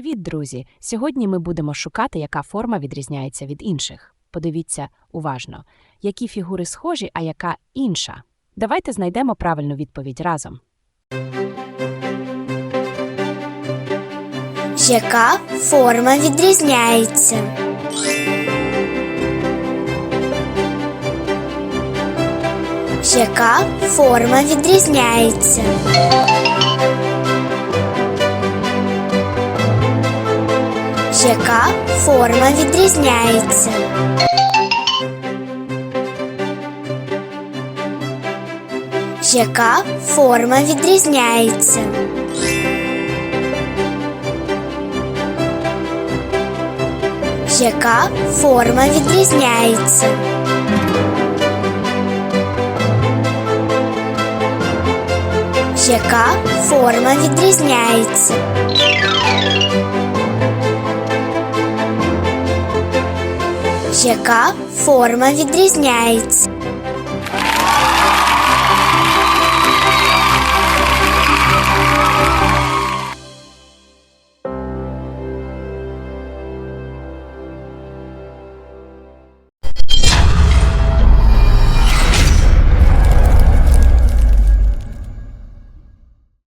Привіт, друзі! Сьогодні ми будемо шукати, яка форма відрізняється від інших. Подивіться уважно, які фігури схожі, а яка інша. Давайте знайдемо правильну відповідь разом. Яка форма відрізняється? Яка форма відрізняється? Яка форма відрізняється? Яка форма відрізняється? Яка форма відрізняється? Яка форма відрізняється? Яка форма відрізняється?